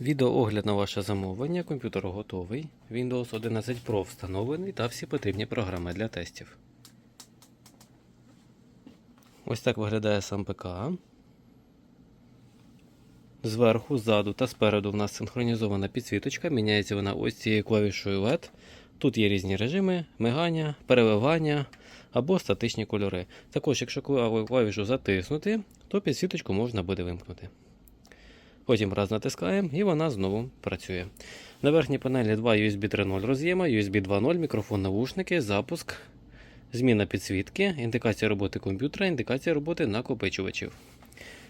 Відеоогляд на ваше замовлення. Комп'ютер готовий. Windows 11 Pro встановлений та всі потрібні програми для тестів. Ось так виглядає сам ПК. Зверху, ззаду та спереду в нас синхронізована підсвіточка. Міняється вона ось цією клавішою LED. Тут є різні режими, мигання, переливання або статичні кольори. Також, якщо клавішу затиснути, то підсвіточку можна буде вимкнути. Потім раз натискаємо і вона знову працює. На верхній панелі два USB 3.0 роз'єма, USB 2.0, мікрофон навушники, запуск, зміна підсвітки, індикація роботи комп'ютера, індикація роботи накопичувачів.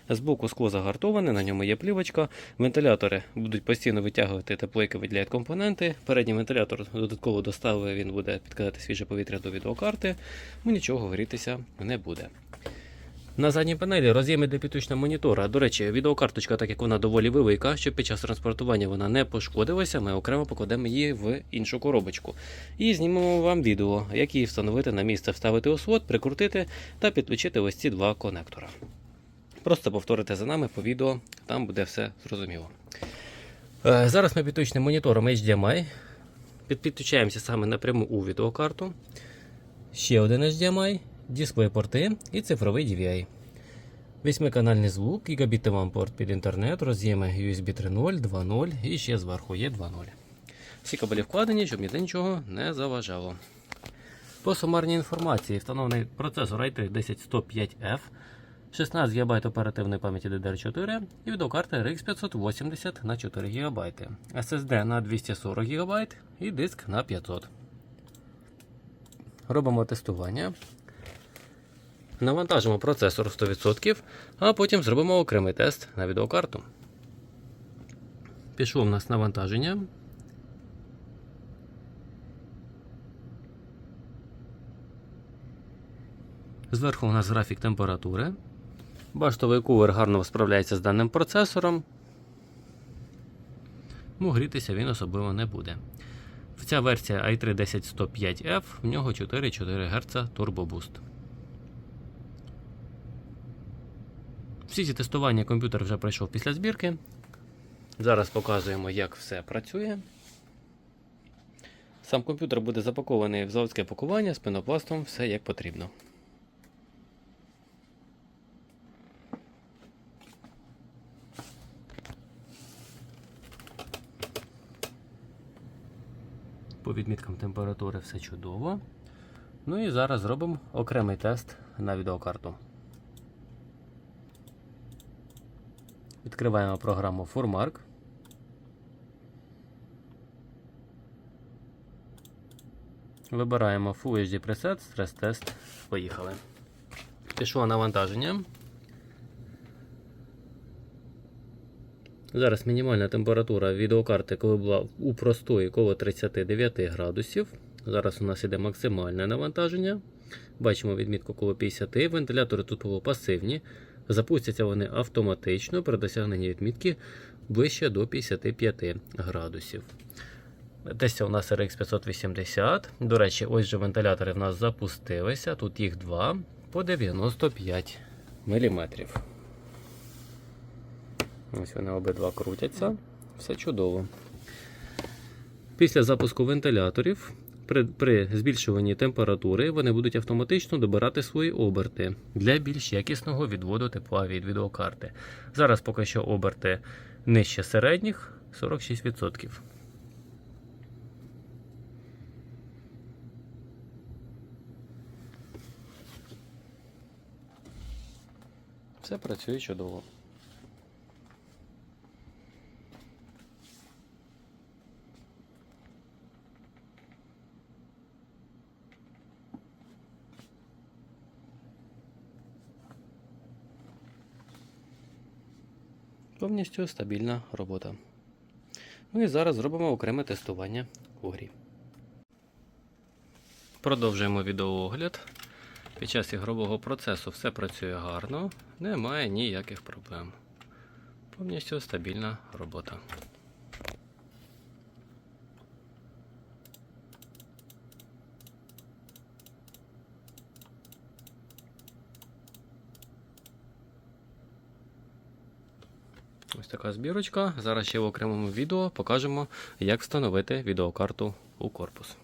Збоку скло загартоване, на ньому є плівочка. Вентилятори будуть постійно витягувати тепло, яке виділяють компоненти. Передній вентилятор додатково доставив, він буде підкидати свіже повітря до відеокарти, ну нічого горітися не буде. На задній панелі роз'єми для підключення монітора. До речі, відеокарточка, так як вона доволі велика, щоб під час транспортування вона не пошкодилася, ми окремо покладемо її в іншу коробочку. І знімемо вам відео, як її встановити на місце, вставити слот, прикрутити та підключити ось ці два конектора. Просто повторите за нами по відео, там буде все зрозуміло. Е, Зараз ми підключимо монітором HDMI. Під- Підключаємося саме напряму у відеокарту. Ще один HDMI, дисплей-порти і цифровий DVI. Восьмиканальний звук, гігабіти вам порт під інтернет, роз'єми USB 3.0, 2.0 і ще зверху є 2.0. Всі кабелі вкладені, щоб ніде нічого не заважало. По сумарній інформації встановлений процесор i3 10105F, 16 ГБ оперативної пам'яті DDR4 і відеокарта RX 580 на 4 ГБ, SSD на 240 ГБ і диск на 500. Робимо тестування. Навантажимо процесор 100%, а потім зробимо окремий тест на відеокарту. Пішло в нас навантаження. Зверху у нас графік температури. Баштовий кулер гарно справляється з даним процесором. Ну, грітися він особливо не буде. Ця версія i3 10105F, в нього 4,4 Гц Turbo Boost. Всі ці тестування комп'ютер вже пройшов після збірки. Зараз показуємо, як все працює. Сам комп'ютер буде запакований в заводське пакування з пенопластом, все як потрібно. По відміткам температури все чудово. Ну і зараз зробимо окремий тест на відеокарту. Відкриваємо програму Furmark. Вибираємо Full HD Preset, стрес-тест. Поїхали. Пішло навантаження. Зараз мінімальна температура відеокарти, коли була у простої коло 39 градусів. Зараз у нас іде максимальне навантаження. Бачимо відмітку коло 50. Вентилятори тут було пасивні. Запустяться вони автоматично при досягненні відмітки ближче до 55 градусів. Десь у нас RX 580. До речі, ось же вентилятори в нас запустилися. Тут їх два по 95 мм. Ось вони обидва крутяться. Все чудово. Після запуску вентиляторів при, при збільшуванні температури вони будуть автоматично добирати свої оберти для більш якісного відводу тепла від відеокарти. Зараз поки що оберти нижче середніх 46%. Все працює чудово. Повністю стабільна робота. Ну і зараз зробимо окреме тестування у грі. Продовжуємо відеоогляд. Під час ігрового процесу все працює гарно, немає ніяких проблем. Повністю стабільна робота. Ось така збірочка. Зараз ще в окремому відео покажемо, як встановити відеокарту у корпус.